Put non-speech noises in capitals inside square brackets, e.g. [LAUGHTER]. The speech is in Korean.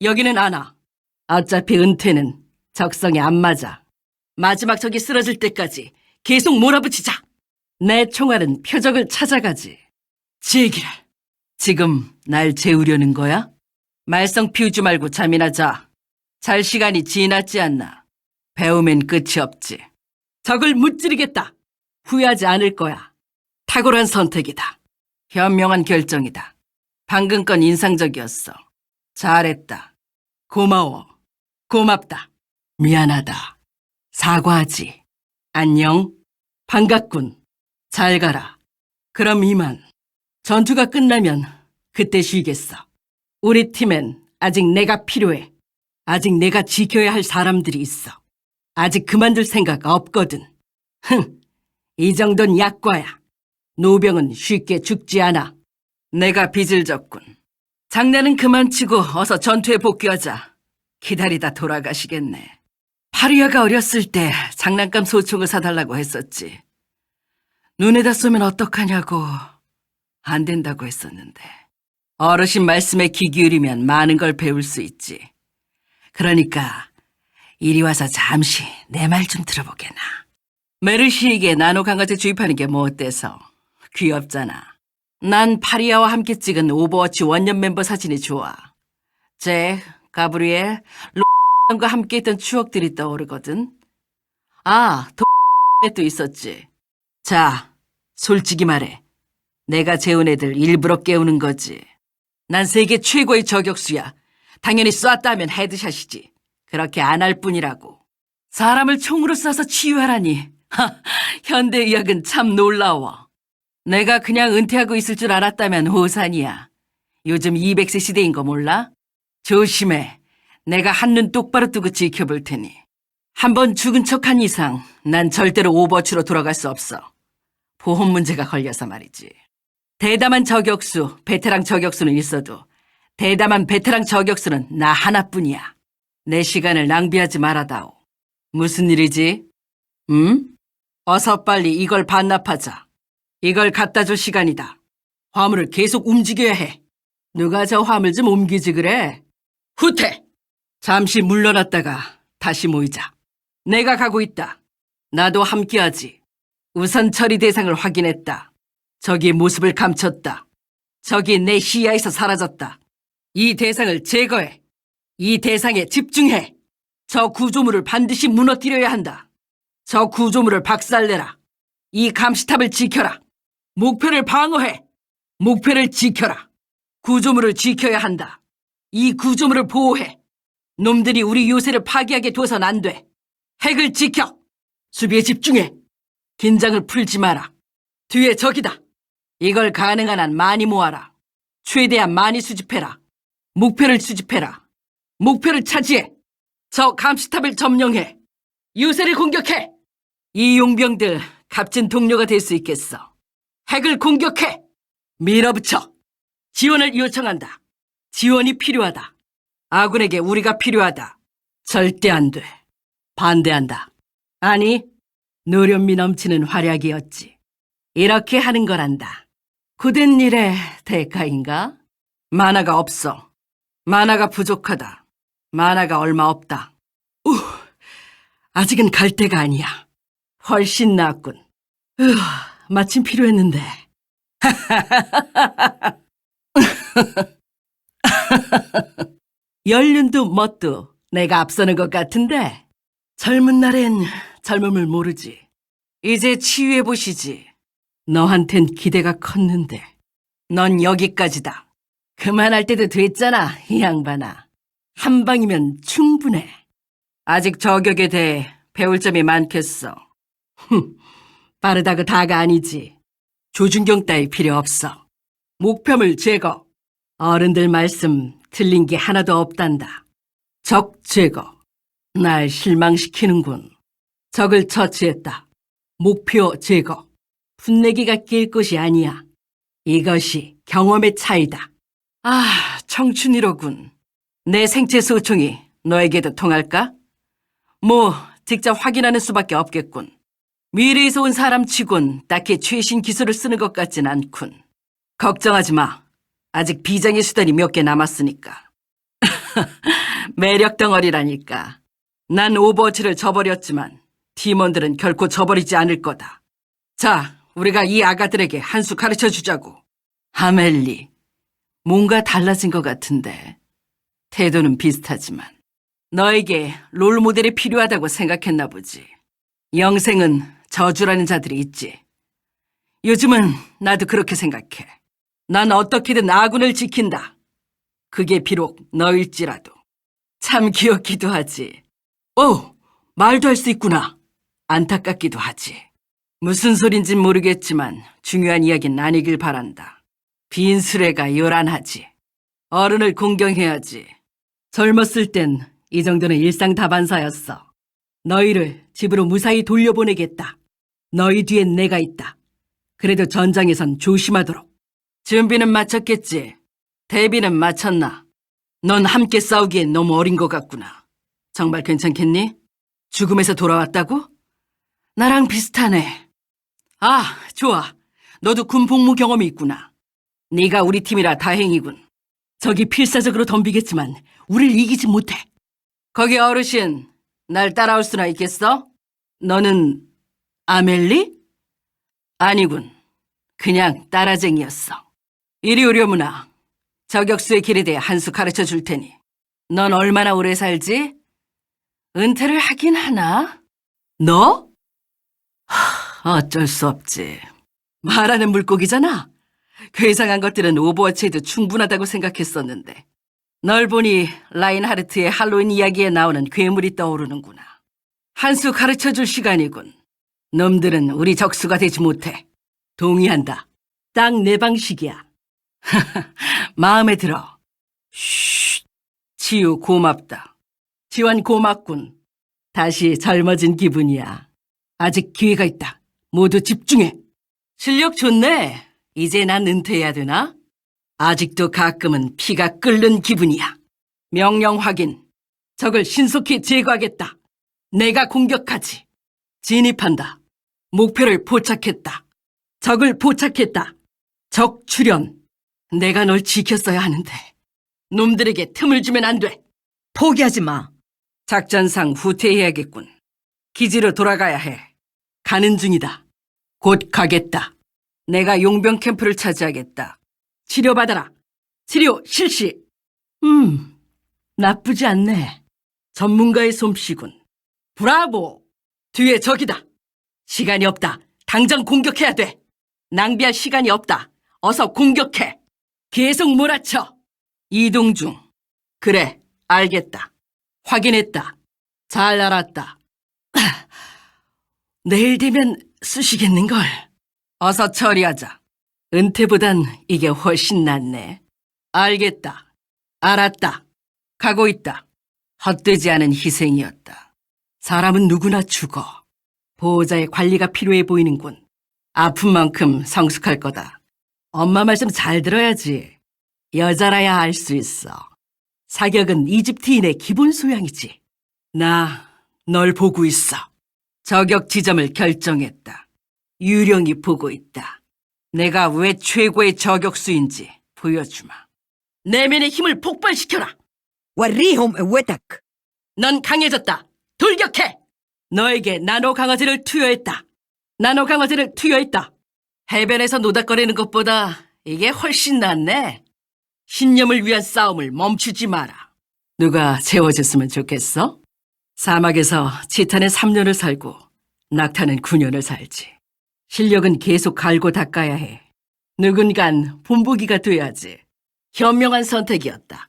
여기는 안 와. 어차피 은퇴는 적성에 안 맞아. 마지막 적이 쓰러질 때까지 계속 몰아붙이자. 내 총알은 표적을 찾아가지. 제기를. 지금 날 재우려는 거야? 말썽 피우지 말고 잠이나 자. 잘 시간이 지났지 않나. 배우면 끝이 없지. 적을 무찌르겠다. 후회하지 않을 거야. 탁월한 선택이다. 현명한 결정이다. 방금 건 인상적이었어. 잘했다. 고마워. 고맙다. 미안하다. 사과하지. 안녕. 반갑군. 잘 가라. 그럼 이만. 전투가 끝나면 그때 쉬겠어. 우리 팀엔 아직 내가 필요해. 아직 내가 지켜야 할 사람들이 있어. 아직 그만둘 생각 없거든. 흥, 이 정도는 약과야. 노병은 쉽게 죽지 않아. 내가 빚을 졌군. 장난은 그만 치고 어서 전투에 복귀하자. 기다리다 돌아가시겠네. 파리아가 어렸을 때 장난감 소총을 사달라고 했었지. 눈에다 쏘면 어떡하냐고. 안 된다고 했었는데. 어르신 말씀에 귀 기울이면 많은 걸 배울 수 있지. 그러니까 이리 와서 잠시 내 말 좀 들어보게나. 메르시에게 나노 강아지 주입하는 게 뭐 어때서? 귀엽잖아. 난 파리아와 함께 찍은 오버워치 원년 멤버 사진이 좋아. 잭, 가브리엘, 로과 함께 했던 추억들이 떠오르거든. 아, 도또 있었지. 자, 솔직히 말해. 내가 재운 애들 일부러 깨우는 거지. 난 세계 최고의 저격수야. 당연히 쐈다 하면 헤드샷이지. 그렇게 안 할 뿐이라고. 사람을 총으로 쏴서 치유하라니. [LAUGHS] 하, 현대의학은 참 놀라워. 내가 그냥 은퇴하고 있을 줄 알았다면 호산이야. 요즘 200세 시대인 거 몰라? 조심해. 내가 한눈 똑바로 뜨고 지켜볼 테니. 한번 죽은 척한 이상 난 절대로 오버워치로 돌아갈 수 없어. 보험 문제가 걸려서 말이지. 대담한 저격수, 베테랑 저격수는 있어도 대담한 베테랑 저격수는 나 하나뿐이야. 내 시간을 낭비하지 말아다오. 무슨 일이지? 음? 어서 빨리 이걸 반납하자. 이걸 갖다 줄 시간이다. 화물을 계속 움직여야 해. 누가 저 화물 좀 옮기지 그래? 후퇴! 잠시 물러났다가 다시 모이자. 내가 가고 있다. 나도 함께하지. 우선 처리 대상을 확인했다. 적이 모습을 감췄다. 적이 내 시야에서 사라졌다. 이 대상을 제거해. 이 대상에 집중해. 저 구조물을 반드시 무너뜨려야 한다. 저 구조물을 박살내라. 이 감시탑을 지켜라. 목표를 방어해. 목표를 지켜라. 구조물을 지켜야 한다. 이 구조물을 보호해. 놈들이 우리 요새를 파괴하게 둬선 안 돼. 핵을 지켜. 수비에 집중해. 긴장을 풀지 마라. 뒤에 적이다. 이걸 가능한 한 많이 모아라. 최대한 많이 수집해라. 목표를 수집해라. 목표를 차지해. 저 감시탑을 점령해. 유세를 공격해. 이 용병들 값진 동료가 될 수 있겠어. 핵을 공격해. 밀어붙여. 지원을 요청한다. 지원이 필요하다. 아군에게 우리가 필요하다. 절대 안 돼. 반대한다. 아니, 노련미 넘치는 활약이었지. 이렇게 하는 거란다. 굳은 일의 대가인가? 만화가 없어. 만화가 부족하다. 만화가 얼마 없다. 우, 아직은 갈 때가 아니야. 훨씬 낫군. 으, 마침 필요했는데. [LAUGHS] 연륜도 멋도 내가 앞서는 것 같은데 젊은 날엔 젊음을 모르지. 이제 치유해 보시지. 너한텐 기대가 컸는데 넌 여기까지다. 그만할 때도 됐잖아, 이 양반아. 한 방이면 충분해. 아직 저격에 대해 배울 점이 많겠어. [LAUGHS] 흠, 빠르다고 다가 아니지. 조준경 따위 필요 없어. 목표물 제거. 어른들 말씀 틀린 게 하나도 없단다. 적 제거. 날 실망시키는군. 적을 처치했다. 목표 제거. 분내기가 낄 것이 아니야. 이것이 경험의 차이다. 아, 청춘이로군. 내 생체 소총이 너에게도 통할까? 뭐, 직접 확인하는 수밖에 없겠군. 미래에서 온 사람 치곤 딱히 최신 기술을 쓰는 것 같진 않군. 걱정하지 마. 아직 비장의 수단이 몇 개 남았으니까. [LAUGHS] 매력 덩어리라니까. 난 오버워치를 저버렸지만 팀원들은 결코 저버리지 않을 거다. 자, 우리가 이 아가들에게 한 수 가르쳐 주자고. 하멜리, 뭔가 달라진 것 같은데. 태도는 비슷하지만. 너에게 롤 모델이 필요하다고 생각했나 보지. 영생은 저주라는 자들이 있지. 요즘은 나도 그렇게 생각해. 난 어떻게든 아군을 지킨다. 그게 비록 너일지라도. 참 귀엽기도 하지. 어, 말도 할 수 있구나. 안타깝기도 하지. 무슨 소린진 모르겠지만 중요한 이야기는 아니길 바란다. 빈 수레가 요란하지. 어른을 공경해야지. 젊었을 땐 이 정도는 일상 다반사였어. 너희를 집으로 무사히 돌려보내겠다. 너희 뒤엔 내가 있다. 그래도 전장에선 조심하도록. 준비는 마쳤겠지. 대비는 마쳤나? 넌 함께 싸우기엔 너무 어린 것 같구나. 정말 괜찮겠니? 죽음에서 돌아왔다고? 나랑 비슷하네. 아, 좋아. 너도 군 복무 경험이 있구나. 네가 우리 팀이라 다행이군. 적이 필사적으로 덤비겠지만 우릴 이기지 못해. 거기 어르신, 날 따라올 수나 있겠어? 너는 아멜리? 아니군. 그냥 따라쟁이였어. 이리 오려무나. 저격수의 길에 대해 한 수 가르쳐 줄 테니. 넌 얼마나 오래 살지? 은퇴를 하긴 하나? 너? 하, 어쩔 수 없지. 말하는 물고기잖아. 괴상한 것들은 오버워치에도 충분하다고 생각했었는데. 널 보니 라인하르트의 할로윈 이야기에 나오는 괴물이 떠오르는구나. 한 수 가르쳐 줄 시간이군. 놈들은 우리 적수가 되지 못해. 동의한다. 딱 내 방식이야. [LAUGHS] 마음에 들어. 쉿. 치유 고맙다. 지원 고맙군. 다시 젊어진 기분이야. 아직 기회가 있다. 모두 집중해. 실력 좋네. 이제 난 은퇴해야 되나? 아직도 가끔은 피가 끓는 기분이야. 명령 확인. 적을 신속히 제거하겠다. 내가 공격하지. 진입한다. 목표를 포착했다. 적을 포착했다. 적 출현. 내가 널 지켰어야 하는데. 놈들에게 틈을 주면 안 돼. 포기하지 마. 작전상 후퇴해야겠군. 기지로 돌아가야 해. 가는 중이다. 곧 가겠다. 내가 용병 캠프를 차지하겠다. 치료받아라. 치료 실시. 음, 나쁘지 않네. 전문가의 솜씨군. 브라보. 뒤에 적이다. 시간이 없다. 당장 공격해야 돼. 낭비할 시간이 없다. 어서 공격해. 계속 몰아쳐. 이동 중. 그래, 알겠다. 확인했다. 잘 알았다. [CLEARS THROAT] 내일 되면 쑤시겠는걸. 어서 처리하자. 은퇴보단 이게 훨씬 낫네. 알겠다. 알았다. 가고 있다. 헛되지 않은 희생이었다. 사람은 누구나 죽어. 보호자의 관리가 필요해 보이는군. 아픈 만큼 성숙할 거다. 엄마 말씀 잘 들어야지. 여자라야 알 수 있어. 사격은 이집트인의 기본 소양이지. 나 널 보고 있어. 저격 지점을 결정했다. 유령이 보고 있다. 내가 왜 최고의 저격수인지 보여주마. 내면의 힘을 폭발시켜라. وريهم قوتك. 넌 강해졌다. 돌격해! 너에게 나노 강화제를 투여했다. 나노 강화제를 투여했다. 해변에서 노닥거리는 것보다 이게 훨씬 낫네. 신념을 위한 싸움을 멈추지 마라. 누가 재워줬으면 좋겠어? 사막에서 치타는 3년을 살고 낙타는 9년을 살지. 실력은 계속 갈고 닦아야 해. 누군간 본보기가 돼야지. 현명한 선택이었다.